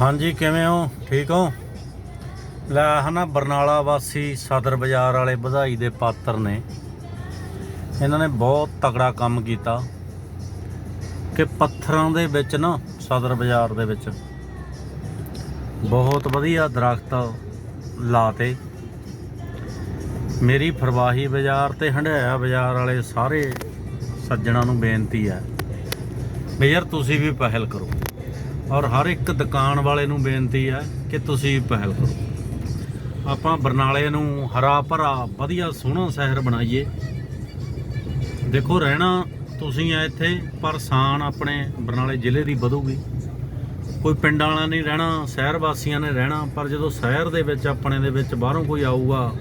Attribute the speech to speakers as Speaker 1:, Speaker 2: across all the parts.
Speaker 1: ਹਾਂਜੀ, ਕਿਵੇਂ ਹੋ? ਠੀਕ ਹੋ? ਲੈ, ਹਨਾ, ਬਰਨਾਲਾ ਵਾਸੀ ਸਦਰ ਬਾਜ਼ਾਰ ਵਾਲੇ ਵਧਾਈ ਦੇ ਪਾਤਰ ਨੇ। ਇਹਨਾਂ ਨੇ ਬਹੁਤ ਤਕੜਾ ਕੰਮ ਕੀਤਾ ਕਿ ਪੱਥਰਾਂ ਦੇ ਵਿੱਚ ਨਾ, ਸਦਰ ਬਾਜ਼ਾਰ ਦੇ ਵਿੱਚ ਬਹੁਤ ਵਧੀਆ ਦਰਖਤ ਲਾਤੇ। ਮੇਰੀ ਫਰਵਾਹੀ ਬਾਜ਼ਾਰ ਤੇ ਹੰਡਾਇਆ ਬਾਜ਼ਾਰ ਵਾਲੇ ਸਾਰੇ ਸੱਜਣਾ ਨੂੰ ਬੇਨਤੀ ਹੈ ਵੀ ਯਾਰ ਤੁਸੀਂ ਵੀ ਪਹਿਲ ਕਰੋ। ਔਰ ਹਰ ਇੱਕ ਦੁਕਾਨ ਵਾਲੇ ਨੂੰ ਬੇਨਤੀ ਹੈ ਕਿ ਤੁਸੀਂ ਪਹਿਲ ਕਰੋ। ਆਪਾਂ ਬਰਨਾਲੇ ਨੂੰ ਹਰਾ ਭਰਾ, ਵਧੀਆ ਸੋਹਣਾ ਸ਼ਹਿਰ ਬਣਾਈਏ। ਦੇਖੋ, ਰਹਿਣਾ ਤੁਸੀਂ ਆ ਇੱਥੇ, ਪਰ ਸਾਨ ਆਪਣੇ ਬਰਨਾਲੇ ਜ਼ਿਲ੍ਹੇ ਦੀ ਵਧੂਗੀ। ਕੋਈ ਪਿੰਡਾਂ ਵਾਲਾ ਨਹੀਂ ਰਹਿਣਾ, ਸ਼ਹਿਰ ਵਾਸੀਆਂ ਨੇ ਰਹਿਣਾ, ਪਰ ਜਦੋਂ ਸ਼ਹਿਰ ਦੇ ਵਿੱਚ, ਆਪਣੇ ਦੇ ਵਿੱਚ ਬਾਹਰੋਂ ਕੋਈ ਆਊਗਾ,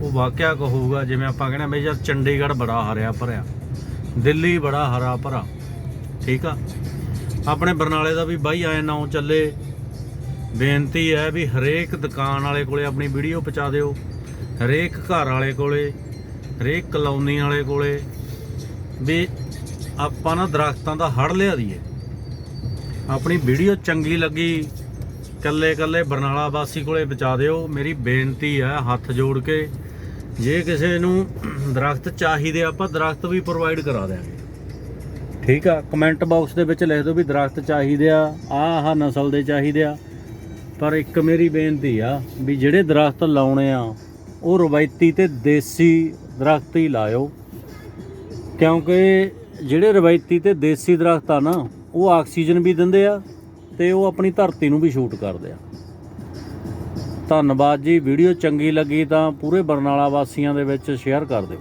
Speaker 1: ਉਹ ਵਾਕਿਆ ਕਹੂਗਾ, ਜਿਵੇਂ ਆਪਾਂ ਕਹਿੰਦੇ ਬਈ ਚੰਡੀਗੜ੍ਹ ਬੜਾ ਹਰਿਆ ਭਰਿਆ, ਦਿੱਲੀ ਬੜਾ ਹਰਾ ਭਰਾ, ਠੀਕ ਆ? ਆਪਣੇ ਬਰਨਾਲੇ ਦਾ ਵੀ ਬਾਈ ਆਏ ਨਾਉ ਚੱਲੇ। ਬੇਨਤੀ ਹੈ ਵੀ ਹਰੇਕ ਦੁਕਾਨ ਵਾਲੇ ਕੋਲੇ ਆਪਣੀ ਵੀਡੀਓ ਪਹੁੰਚਾ ਦਿਓ। ਹਰੇਕ ਘਰ ਵਾਲੇ ਕੋਲੇ, ਹਰੇਕ ਕਲੋਨੀ ਵਾਲੇ ਕੋਲੇ। ਵੀ ਆਪਾਂ ਨਾ ਦਰਖਤਾਂ ਦਾ ਹੜ ਲਿਆ ਦੀਏ ਆਪਣੀ ਵੀਡੀਓ ਚੰਗੀ ਲੱਗੀ ਕੱਲੇ ਕੱਲੇ ਬਰਨਾਲਾ ਵਾਸੀ ਕੋਲੇ ਪਹੁੰਚਾ ਦਿਓ। ਮੇਰੀ ਬੇਨਤੀ ਹੈ ਹੱਥ ਜੋੜ ਕੇ, ਜੇ ਕਿਸੇ ਨੂੰ ਦਰਖਤ ਚਾਹੀਦੇ ਆਪਾਂ ਦਰਖਤ ਵੀ ਪ੍ਰੋਵਾਈਡ ਕਰਾ ਦਿਆਂਗੇ। ਠੀਕ ਆ ਕਮੈਂਟ ਬਾਕਸ ਦੇ ਵਿੱਚ ਲਿਖ ਦਿਓ ਵੀ ਦਰਖਤ ਚਾਹੀਦੇ ਆ, ਆਹ ਆਹ ਨਸਲ ਦੇ ਚਾਹੀਦੇ ਆ। ਪਰ ਇੱਕ ਮੇਰੀ ਬੇਨਤੀ ਆ ਵੀ ਜਿਹੜੇ ਦਰਖਤ ਲਾਉਣੇ ਆ, ਉਹ ਰਵਾਇਤੀ ਤੇ ਦੇਸੀ ਦਰਖਤ ਹੀ ਲਾਇਓ। ਕਿਉਂਕਿ ਜਿਹੜੇ ਰਵਾਇਤੀ ਤੇ ਦੇਸੀ ਦਰਖਤ ਆ ਨਾ, ਉਹ ਆਕਸੀਜਨ ਵੀ ਦਿੰਦੇ ਆ ਤੇ ਉਹ ਆਪਣੀ ਧਰਤੀ ਨੂੰ ਵੀ ਸ਼ੂਟ ਕਰਦੇ ਆ। ਧੰਨਵਾਦ ਜੀ, ਵੀਡੀਓ ਚੰਗੀ ਲੱਗੀ ਤਾਂ ਪੂਰੇ ਬਰਨਾਲਾ ਵਾਸੀਆਂ ਦੇ ਵਿੱਚ ਸ਼ੇਅਰ ਕਰ ਦਿਓ।